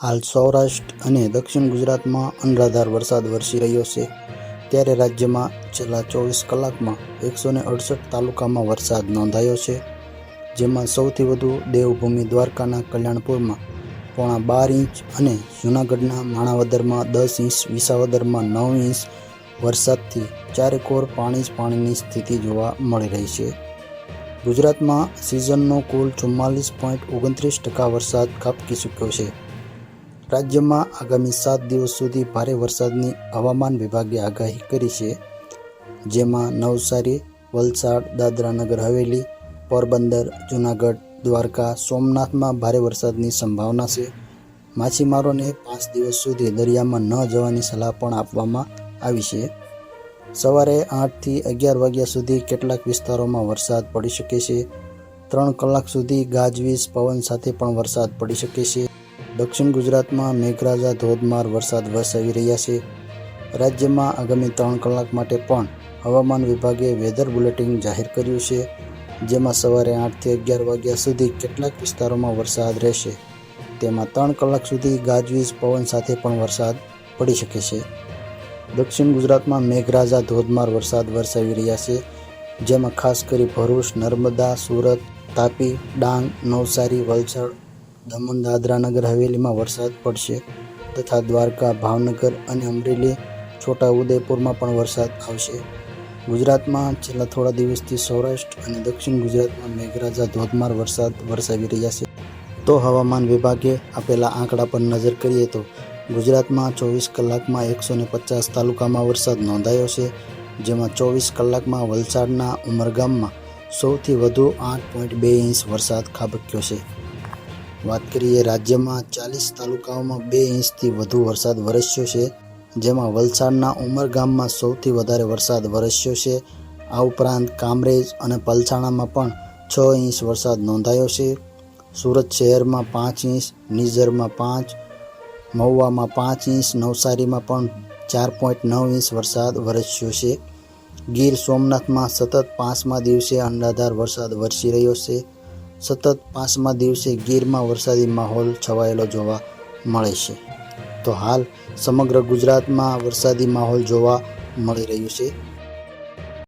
હાલ સૌરાષ્ટ્ર અને દક્ષિણ ગુજરાતમાં અનરાધાર વરસાદ વરસી રહ્યો છે. ત્યારે રાજ્યમાં છેલ્લા ચોવીસ કલાકમાં એકસો ને અડસઠ તાલુકામાં વરસાદ નોંધાયો છે, જેમાં સૌથી વધુ દેવભૂમિ દ્વારકાના કલ્યાણપુરમાં પોણા બાર ઇંચ અને જૂનાગઢના માણાવદરમાં દસ ઇંચ, વિસાવદરમાં નવ ઇંચ વરસાદથી ચારેકોર પાણી જ પાણીની સ્થિતિ જોવા મળી રહી છે. ગુજરાતમાં સિઝનનો કુલ ચુમ્માલીસ પોઈન્ટ ઓગણત્રીસ ટકા વરસાદ કાપકી ચૂક્યો છે. રાજ્યમાં આગામી સાત દિવસ સુધી ભારે વરસાદની હવામાન વિભાગે આગાહી કરી છે, જેમાં નવસારી, વલસાડ, દાદરા નગર, હવેલી, પોરબંદર, જૂનાગઢ, દ્વારકા, સોમનાથમાં ભારે વરસાદની સંભાવના છે. માછીમારોને પાંચ દિવસ સુધી દરિયામાં ન જવાની સલાહ પણ આપવામાં આવી છે. સવારે આઠથી અગિયાર વાગ્યા સુધી કેટલાક વિસ્તારોમાં વરસાદ પડી શકે છે. ત્રણ કલાક સુધી ગાજવીજ પવન સાથે પણ વરસાદ પડી શકે છે. દક્ષિણ ગુજરાતમાં મેઘરાજા ધોધમાર વરસાદ વરસાવી રહ્યા છે. રાજ્યમાં આગામી ત્રણ કલાક માટે પણ હવામાન વિભાગે વેધર બુલેટિન જાહેર કર્યું છે, જેમાં સવારે આઠથી અગિયાર વાગ્યા સુધી કેટલાક વિસ્તારોમાં વરસાદ રહેશે. તેમાં ત્રણ કલાક સુધી ગાજવીજ પવન સાથે પણ વરસાદ પડી શકે છે. દક્ષિણ ગુજરાતમાં મેઘરાજા ધોધમાર વરસાદ વરસાવી રહ્યા છે, જેમાં ખાસ કરી ભરૂચ, નર્મદા, સુરત, તાપી, ડાંગ, નવસારી, વલસાડ દમણ દાદરા નગર હવેલીમાં વરસાદ પડશે તથા દ્વારકા, ભાવનગર અને અમરેલી, છોટા ઉદયપુરમાં પણ વરસાદ આવશે. ગુજરાતમાં છેલ્લા થોડા દિવસથી સૌરાષ્ટ્ર અને દક્ષિણ ગુજરાતમાં મેઘરાજા ધોધમાર વરસાદ વરસાવી રહ્યા છે. તો હવામાન વિભાગે આપેલા આંકડા પર નજર કરીએ તો ગુજરાતમાં ચોવીસ કલાકમાં એકસો ને પચાસ તાલુકામાં વરસાદ નોંધાયો છે, જેમાં ચોવીસ કલાકમાં વલસાડના ઉમરગામમાં સૌથી વધુ આઠ પોઈન્ટ બે ઇંચ વરસાદ ખાબક્યો છે. વાત કરીએ રાજ્યમાં ચાલીસ તાલુકાઓમાં બે ઇંચથી વધુ વરસાદ વરસ્યો છે, જેમાં વલસાડના ઉમરગામમાં સૌથી વધારે વરસાદ વરસ્યો છે. આ ઉપરાંત કામરેજ અને પલસાણામાં પણ છ ઇંચ વરસાદ નોંધાયો છે. સુરત શહેરમાં પાંચ ઇંચ, નિઝરમાં પાંચ, મહુવામાં પાંચ ઇંચ, નવસારીમાં પણ ચાર પોઈન્ટ નવ ઇંચ વરસાદ વરસ્યો છે. ગીર સોમનાથમાં સતત પાંચમા દિવસે અંડાધાર વરસાદ વરસી રહ્યો છે. સતત પાંચમા દિવસે ગીરમાં વરસાદી માહોલ છવાયેલો જોવા મળે છે. તો હાલ સમગ્ર ગુજરાતમાં વરસાદી માહોલ જોવા મળી રહ્યું છે.